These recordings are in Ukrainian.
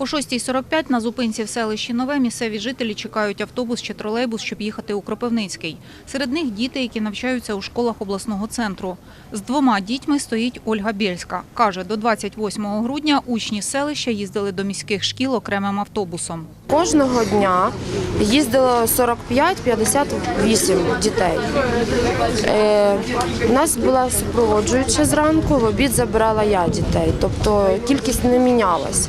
О 6.45 на зупинці в селищі Нове місцеві жителі чекають автобус чи тролейбус, щоб їхати у Кропивницький. Серед них діти, які навчаються у школах обласного центру. З двома дітьми стоїть Ольга Бєльська. Каже, до 28 грудня учні селища їздили до міських шкіл окремим автобусом. Кожного дня їздило 45-58 дітей. Е, у нас була супроводжуюча зранку, в обід забирала я дітей, тобто кількість не мінялась.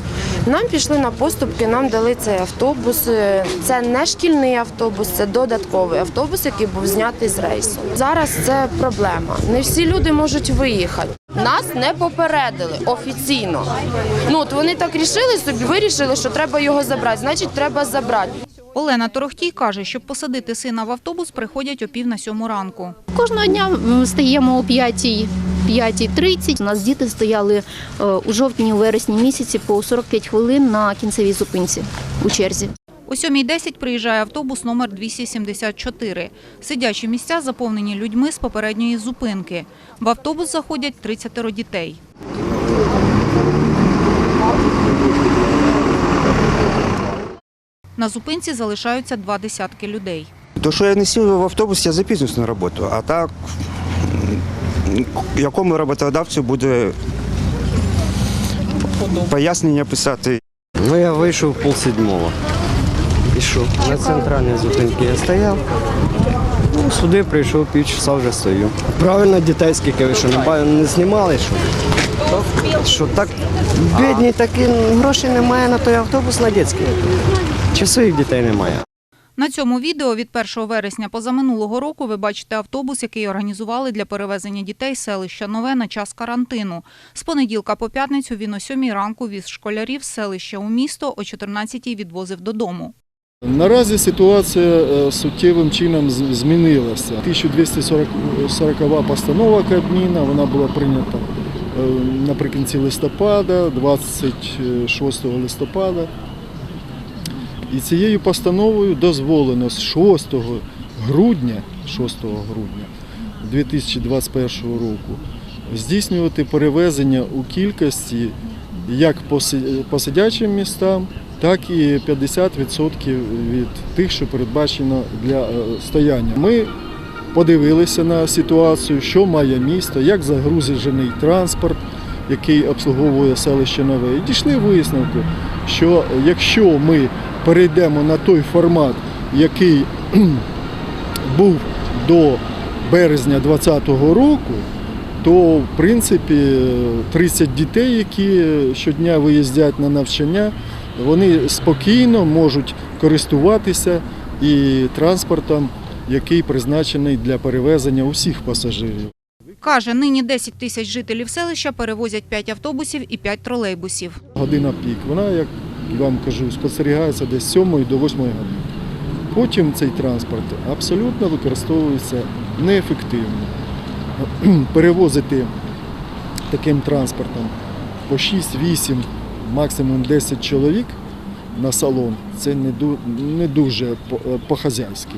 Нам пішли на поступки, нам дали цей автобус. Це не шкільний автобус, це додатковий автобус, який був знятий з рейсу. Зараз це проблема. Не всі люди можуть виїхати. Нас не попередили офіційно. Ну от вони так рішили собі, вирішили, що треба його забрати. Значить, треба забрати. Олена Торохтій каже, щоб посадити сина в автобус, приходять о пів на сьому ранку. Кожного дня стаємо о 5 5.30. У нас діти стояли е, у жовтні, у вересні місяці по 45 хвилин на кінцевій зупинці у черзі. О 7.10 приїжджає автобус номер 274. Сидячі місця заповнені людьми з попередньої зупинки. В автобус заходять 30 дітей. На зупинці залишаються два десятки людей. То, що я не сів в автобус, я запізнюсь на роботу. А так, якому роботодавцю буде пояснення писати. Ну, я вийшов пол седьмого. Пішов. На центральній зупинці я стояв. Ну, сюди прийшов півчаса вже стою. Правильно дітей скільки ви що не, не знімали, що? Що так бідні такі, грошей немає на той автобус на дитячий. Чи своїх дітей немає? На цьому відео від 1 вересня позаминулого року ви бачите автобус, який організували для перевезення дітей з селища Нове на час карантину. З понеділка по п'ятницю він о 7 ранку віз школярів з селища у місто, о 14 відвозив додому. Наразі ситуація е, суттєвим чином змінилася. 1240 постанова Кабміна, вона була прийнята е, наприкінці листопада, 26 листопада. І цією постановою дозволено з 6 грудня, 6 грудня 2021 року здійснювати перевезення у кількості як по сидячим містам, так і 50% від тих, що передбачено для е, стояння. Ми подивилися на ситуацію, що має місто, як загрузений транспорт, який обслуговує селище Нове. І дійшли висновку, що якщо ми перейдемо на той формат, який був до березня 2020 року, то в принципі 30 дітей, які щодня виїздять на навчання, вони спокійно можуть користуватися і транспортом, який призначений для перевезення усіх пасажирів. Каже, нині 10 тисяч жителів селища перевозять 5 автобусів і 5 тролейбусів. Година пік. Вона, як вам кажу, спостерігається десь з 7 до 8 години. Потім цей транспорт абсолютно використовується неефективно. Перевозити таким транспортом по 6-8, максимум 10 чоловік на салон це не, дуже по- по-хазяйськи.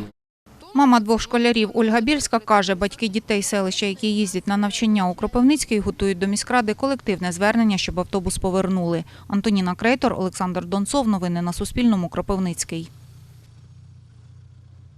Мама двох школярів Ольга Більська каже, батьки дітей селища, які їздять на навчання у Кропивницький, готують до міськради колективне звернення, щоб автобус повернули. Антоніна Крейтор, Олександр Донцов. Новини на Суспільному. Кропивницький.